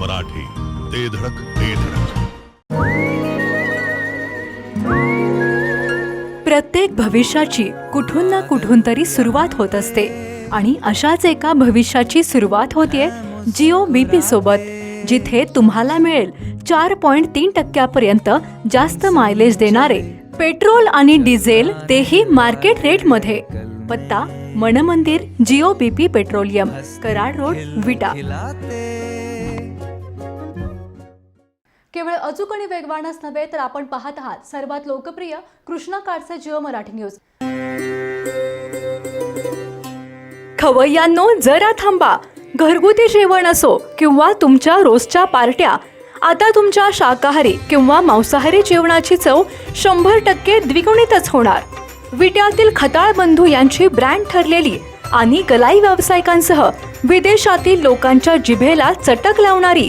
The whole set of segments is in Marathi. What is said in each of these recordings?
मराठी ते धडक ते धडक. प्रत्येक भविष्याची कुठून ना कुठून तरी सुरुवात होत असते. आणि अशाच एका भविष्याची सुरुवात होतीये जिओ बीपी सोबत जिथे तुम्हाला मिळेल चार पॉइंट तीन टक्क्यापर्यंत जास्त मायलेज देणारे पेट्रोल आणि डिझेल तेही मार्केट रेटमध्ये पत्ता Manmandir Jio BP petroleum Karad road Vita. केवळ अचूक आणि वेगवानच नव्हे तर आपण पाहत आहात सर्वात लोकप्रिय कृष्णा काडचे जिओ मराठी न्यूज. खवय्यांनो जरा थांबा. घरगुती जेवण असो किंवा तुमच्या रोजच्या पार्ट्या आता तुमच्या शाकाहारी किंवा मांसाहारी जेवणाची चव शंभर टक्के द्विगुणितच होणार. विट्यातील खताळ बंधू यांची ब्रँड ठरलेली आणि गलाई व्यावसायिकांसह विदेशातील लोकांच्या जिभेला चटक लावणारी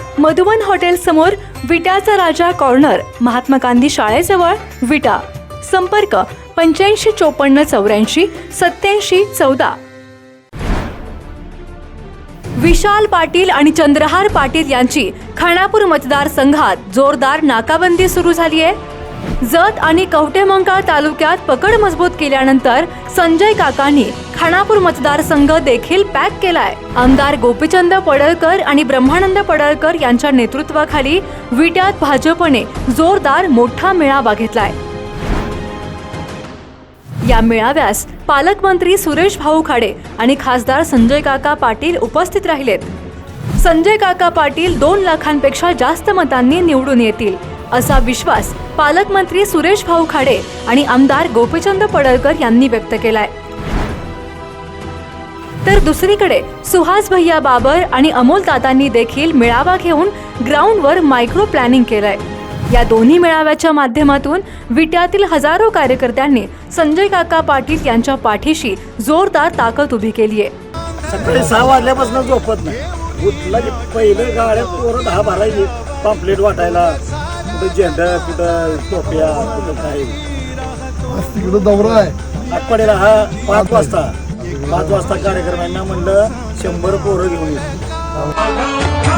मधुवन हॉटेल समोर विटाचा राजा कॉर्नर महात्मा गांधी शाळेजवळ विटा. संपर्क पंच्याऐंशी चोपन्न चौऱ्याऐंशी सत्याऐंशी चौदा. विशाल पाटील आणि चंद्रहार पाटील यांची खानापूर मतदारसंघात जोरदार नाकाबंदी सुरू झाली आहे जत आणि कवटेमंकाळ तालुक्यात पकड मजबूत केल्यानंतर संजय काकांनी खानापूर मतदारसंघ देखील पॅक केलाय. आमदार गोपीचंद पडळकर आणि ब्रह्मानंद पडळकर यांच्या नेतृत्वाखाली विट्यात भाजपने जोरदार मोठा मेळावा घेतलाय. या मेळाव्यास पालकमंत्री सुरेश भाऊ खाडे आणि खासदार संजय काका पाटील उपस्थित राहिलेत. संजय काका पाटील दोन लाखांपेक्षा जास्त मतांनी निवडून येतील. असा विश्वास पालकमंत्री सुरेश भाऊ खाडे आणि आमदार गोपीचंद पडळकर यांनी व्यक्त केलाय. तर दुसरीकडे सुहास भैया बाबर आणि अमोल दादांनी देखील मेळावा घेऊन ग्राउंडवर मायक्रो प्लॅनिंग केलंय. या दोन्ही मेळाव्याच्या माध्यमातून विट्यातील हजारो कार्यकर्त्यांनी संजय काका पाटील यांच्या पाठीशी जोरदार ताकद उभी केली आहे सकाळी सहा वाजल्यापासून झोपत नाही. पहिलं गाड्या पोरं दहा भरायची पाम्पलेट वाटायला. कुठं झेंडा कुठं टोप्या कुठं काय आज तिकडं दौरा आहे आठवड्याला हा पाच वाजता पाच वाजता कार्यक्रम आहे ना म्हणलं शंभर पोरं घेऊन येतो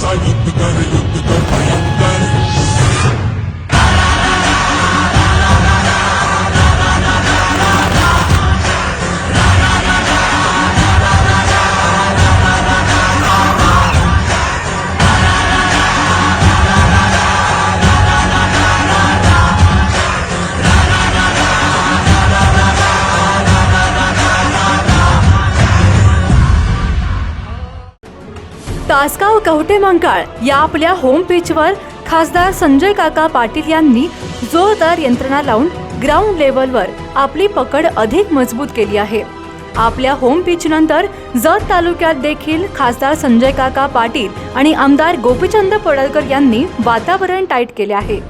I would be better, you'd be better, Tasgaon Kavathemahankal या आपल्या होम पिचवर खासदार संजय काका पाटील यांनी जोरदार यंत्रणा लावून ग्राउंड लेवलवर आपली पकड अधिक मजबूत केली आहे. आपल्या होम पिच नंतर जत तालुक्यात देखील खासदार संजय काका पाटील आणि आमदार गोपीचंद पडळकर यांनी वातावरण टाईट केले आहे.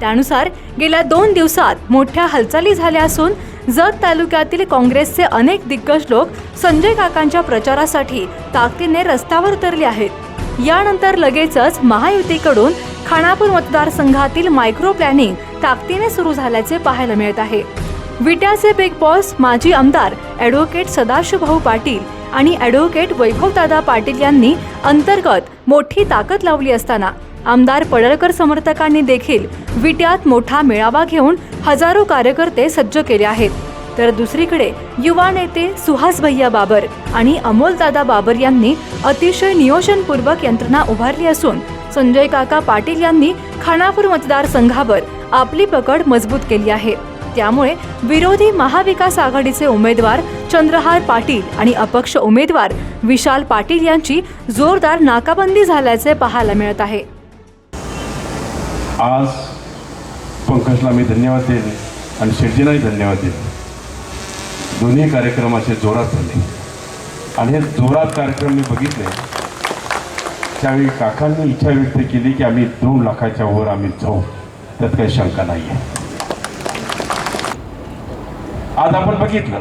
त्यानुसार गेल्या दोन दिवसात मोठ्या हालचाली झाल्या असून जत तालुक्यातील काँग्रेसचे अनेक दिग्गज लोक संजय काकांच्या प्रचारासाठी ताकदीने रस्त्यावर उतरले आहेत. यानंतर लगेचच महायुतीकडून खानापूर मतदारसंघातील मायक्रो प्लॅनिंग ताकदीने सुरू झाल्याचे पाहायला मिळत आहे. विट्याचे बिग बॉस माजी आमदार ॲडव्होकेट सदाशिवभाऊ पाटील आणि ॲडव्होकेट वैभवदादा पाटील यांनी अंतर्गत मोठी ताकद लावली असताना आमदार पडळकर समर्थकांनी देखील विट्यात मोठा मेळावा घेऊन हजारो कार्यकर्ते सज्ज केले आहेत. तर दुसरीकडे युवा नेते सुहास भैया बाबर आणि अमोलदादा बाबर यांनी अतिशय नियोजनपूर्वक यंत्रणा उभारली असून संजय काका पाटील यांनी खानापूर मतदारसंघावर आपली पकड मजबूत केली आहे. त्यामुळे विरोधी महाविकास आघाडीचे उमेदवार चंद्रहार पाटील आणि अपक्ष उमेदवार विशाल पाटील यांची जोरदार नाकाबंदी झाल्याचे पाहायला मिळत आहे. आज पंकजला मी धन्यवाद देईन आणि शेटजीलाही धन्यवाद देईन. दोन्ही कार्यक्रम असे जोरात झाले. आणि हे जोरात कार्यक्रम मी बघितले. त्यावेळी काकांनी इच्छा व्यक्त केली की आम्ही दोन लाखाच्या वर आम्ही जाऊ. त्यात काही शंका नाही आहे आज आपण बघितलं.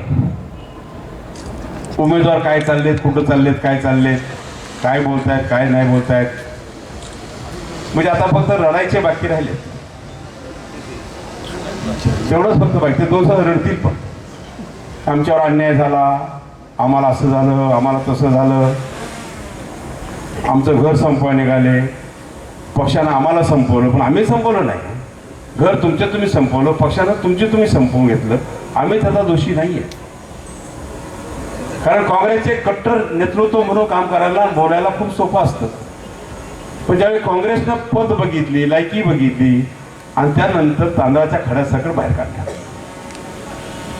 उमेदवार काय चाललेत कुठं चाललेत काय चाललेत काय बोलतायत काय नाही बोलतायत. म्हणजे आता फक्त रडायचे बाकी राहिले. तेवढंच फक्त बाकी. ते दोन दिवसात रडतील पण. आमच्यावर अन्याय झाला आम्हाला असं झालं आम्हाला तसं झालं. आमचं घर संपवा निघाले. पक्षानं आम्हाला संपवलं पण आम्ही संपवलं नाही. घर तुमच्या तुम्ही संपवलं पक्षानं तुमचे तुम्ही संपवून घेतलं. आम्ही त्याचा दोषी नाही आहे कारण काँग्रेसचे कट्टर नेतृत्व म्हणून काम करायला बोलायला खूप सोपं असतं. पण ज्यावेळी काँग्रेसनं पद बघितली लायकी बघितली आणि त्यानंतर तांदळाच्या खड्यासकट बाहेर काढल्या.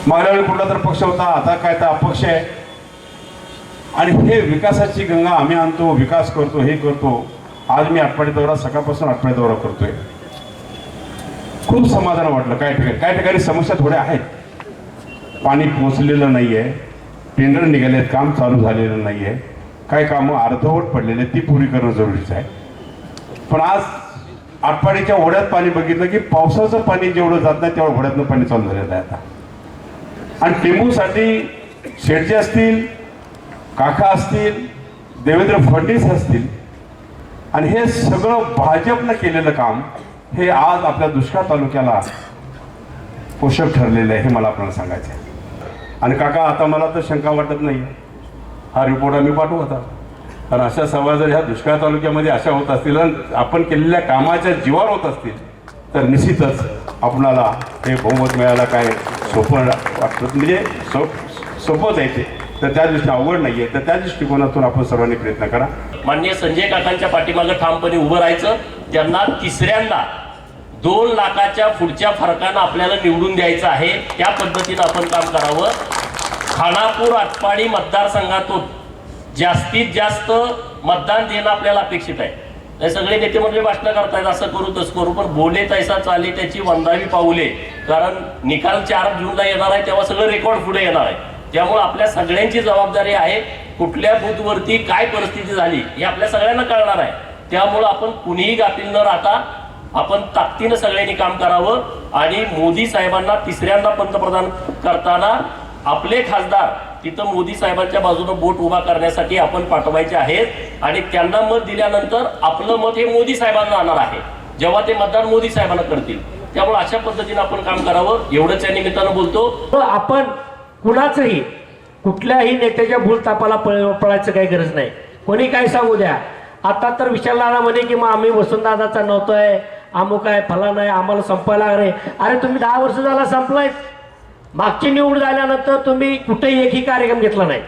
मागल्या वेळी कुठला तर पक्ष होता आता काय तर अपक्ष आहे. आणि हे विकासाची गंगा आम्ही आणतो विकास करतो हे करतो. आज मी आठवडी दौरा सकाळपासून आठवडी दौरा करतोय. खूप समाधान वाटलं काय ठिकाणी. काय ठिकाणी समस्या थोड्या आहेत. पाणी पोचलेलं नाही आहे टेंडर निघालेत काम चालू झालेलं नाही आहे काय कामं अर्धवट पडलेले ती पुरी करणं जरुरीचं आहे. पण आज आटपाडीच्या ओढ्यात पाणी बघितलं की पावसाचं पाणी जेवढं जात नाही तेवढं ओढ्यातनं पाणी चालू झालेलं आहे आता. आणि टिंबूसाठी शेटजे असतील काका असतील देवेंद्र फडणवीस असतील. आणि हे सगळं भाजपनं केलेलं काम हे आज आपल्या दुष्काळ तालुक्याला पोषक ठरलेलं आहे हे मला आपल्याला सांगायचं आहे. आणि काका आता मला तर शंका वाटत नाही. हा रिपोर्ट आम्ही पाठवू आता. कारण अशा सभा जर ह्या दुष्काळ तालुक्यामध्ये अशा होत असतील आणि आपण केलेल्या कामाच्या जीवावर होत असतील तर निश्चितच आपणाला हे बहुमत मिळायला काय सोपं वाटतं. म्हणजे सोप सोपंच आहे ते. तर त्या दृष्टी अवघड नाही आहे तर त्या दृष्टिकोनातून आपण सर्वांनी प्रयत्न करा. माननीय संजय काकांच्या पाठीमागं ठामपणे उभं राहायचं. त्यांना तिसऱ्यांदा दोन लाखाच्या पुढच्या फरकानं आपल्याला निवडून द्यायचं आहे. त्या पद्धतीनं आपण काम करावं. खानापूर आटपाडी मतदारसंघातून जास्तीत जास्त मतदान देणं आपल्याला अपेक्षित आहे. हे सगळे नेते मंडळी भाषणं करतायत असं करू तसं करू पण बोले तैसा चाले त्याची वंदावी पाऊले. कारण निकाल चार जूनला येणार आहे तेव्हा सगळं रेकॉर्ड पुढे येणार आहे. त्यामुळे आपल्या सगळ्यांची जबाबदारी आहे कुठल्या बूथवरती काय परिस्थिती झाली हे आपल्या सगळ्यांना कळणार आहे. त्यामुळं आपण कुणीही गाफील न राहता आपण ताकदीनं सगळ्यांनी काम करावं आणि मोदी साहेबांना तिसऱ्यांदा पंतप्रधान करताना आपले खासदार तिथं मोदी साहेबांच्या बाजूनं बोट उभा करण्यासाठी आपण पाठवायचे आहेत आणि त्यांना मत दिल्यानंतर आपलं मत हे मोदी साहेबांना आणणार आहे. जेव्हा ते मतदान मोदी साहेबांना करतील. त्यामुळे अशा पद्धतीने आपण काम करावं. एवढंच या निमित्तानं बोलतो. आपण कुणाचंही कुठल्याही नेत्याच्या भूलतापाला पळायचं काही गरज नाही. कोणी काय सांगू द्या. आता तर विशाल म्हणे की मग आम्ही वसंतदादाचा नव्हतोय. अमुक आहे फलाना आहे आम्हाला संपायला अरे अरे तुम्ही दहा वर्ष झाला संपलाय मागची निवड झाल्यानंतर तुम्ही कुठेही एकही कार्यक्रम घेतला नाही.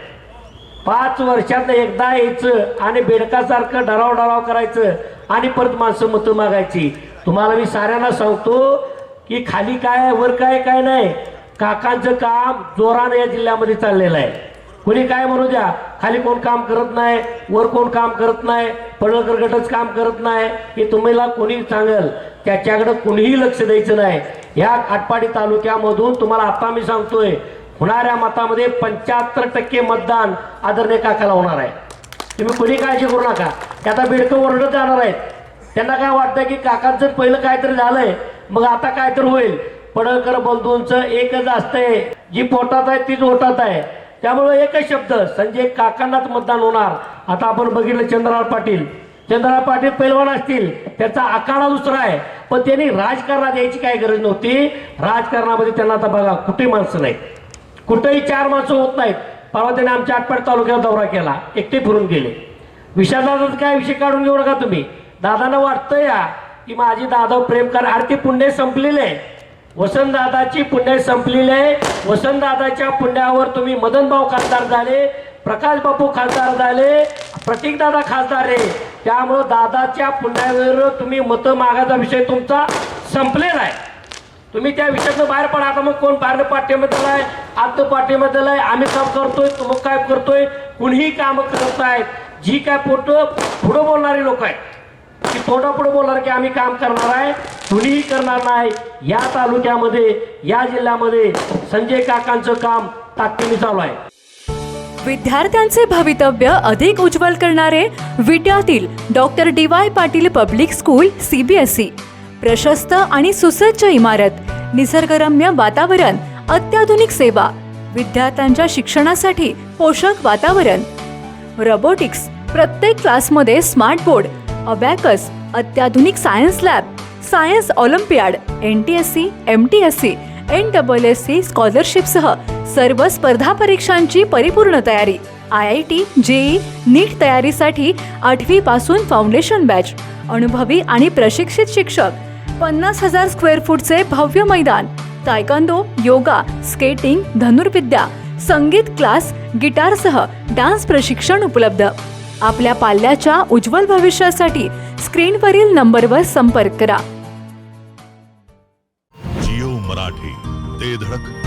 पाच वर्षात एकदा यायचं आणि बेडकासारखं डराव डराव करायचं आणि परत माणसं मतं मागायची. तुम्हाला मी साऱ्यांना सांगतो की खाली काय वर काय काय नाही. काकांचं काम जोरानं या जिल्ह्यामध्ये चाललेलं आहे. कोणी काय म्हणू द्या खाली कोण काम करत नाही वर कोण काम करत नाही पडळकर गटच काम करत नाही हे तुम्हाला कोणी सांगेल. त्याच्याकडं कुणीही लक्ष द्यायचं नाही. ह्या आटपाडी तालुक्यामधून तुम्हाला आता मी सांगतोय होणाऱ्या मतामध्ये पंच्याहत्तर टक्के मतदान आदरणीय काकाला होणार आहे. तुम्ही कोणी काळजी करू नका. ते आता बेडकं ओरडत जाणार आहेत. त्यांना काय वाटतं की काकांचं पहिलं काहीतरी झालंय मग आता काय तर होईल. पडळकर बंधूंचं एकच असतंय जी पोटात आहे तीच ओटात आहे. त्यामुळे एकच शब्द संजय काकांनाच मतदान होणार. आता आपण बघितलं चंद्रराव पाटील. चंद्रा पाटील पैलवान असतील त्याचा आकारा दुसरा आहे. पण त्यांनी राजकारणात यायची काय गरज नव्हती? राजकारणामध्ये त्यांना आता बघा कुठे माणसं नाही कुठेही चार माणसं होत नाहीत. परवा त्याने आमच्या आटपाट तालुक्यात दौरा केला. एकटे फिरून गेले. विषादाचा काय विषय काढून घेऊ नका तुम्ही? दादांना वाटतं या की माझी दादा प्रेम कर अरे ते पुण्य संपलेले आहे. वसंतदादाची पुण्य संपलेले आहे. वसंतदादाच्या पुण्यावर तुम्ही मदनभाऊ खासदार झाले प्रकाश बापू खासदार झाले प्रतीकदादा खासदार आहे. त्यामुळं दादाच्या पुण्यावर तुम्ही मतं मागायचा विषय तुमचा संपलेला आहे. तुम्ही त्या विषयातून बाहेर पडा. आता मग कोण बाहेर पाठीमध्ये आहे? आत पाठीमध्ये आहे. आम्ही काम करतोय मग काय करतोय? कुणीही काम करत आहेत जी काय पोट पुढं बोलणारी लोक आहेत की तोंडा पुढं बोलणार की आम्ही काम करणार आहे कुणीही करणार नाही. या तालुक्यामध्ये या जिल्ह्यामध्ये संजय काकांचं काम ताकदीने चालू आहे. विद्यार्थ्यांचे भवितव्य अधिक उज्ज्वल करणारे विट्यातील doctor D Y Patil public school CBSE प्रशस्त आणि सुसज्ज इमारत निसर्गरम्य वातावरण अत्याधुनिक सेवा विद्यार्थ्यांच्या शिक्षणासाठी पोषक वातावरण. रोबोटिक्स प्रत्येक क्लासमध्ये स्मार्ट बोर्ड अबॅकस अत्याधुनिक science lab science olympiad N T S C M T S C N double S C स्कॉलरशिपसह सर्व स्पर्धा परीक्षांची परिपूर्ण तयारी. I I T JEE NEET तयारीसाठी आठवी पासून फाउंडेशन बॅच. अनुभवी आणि प्रशिक्षित शिक्षक. पन्नास हजार स्क्वेअर फूटचे भव्य मैदान. तायकांदो योगा स्केटिंग धनुर्विद्या संगीत क्लास गिटारसह डान्स प्रशिक्षण उपलब्ध. आपल्या पाल्याच्या उज्ज्वल भविष्यासाठी स्क्रीनवरील नंबरवर संपर्क करा. जिओ मराठी ते धडक ते धडक.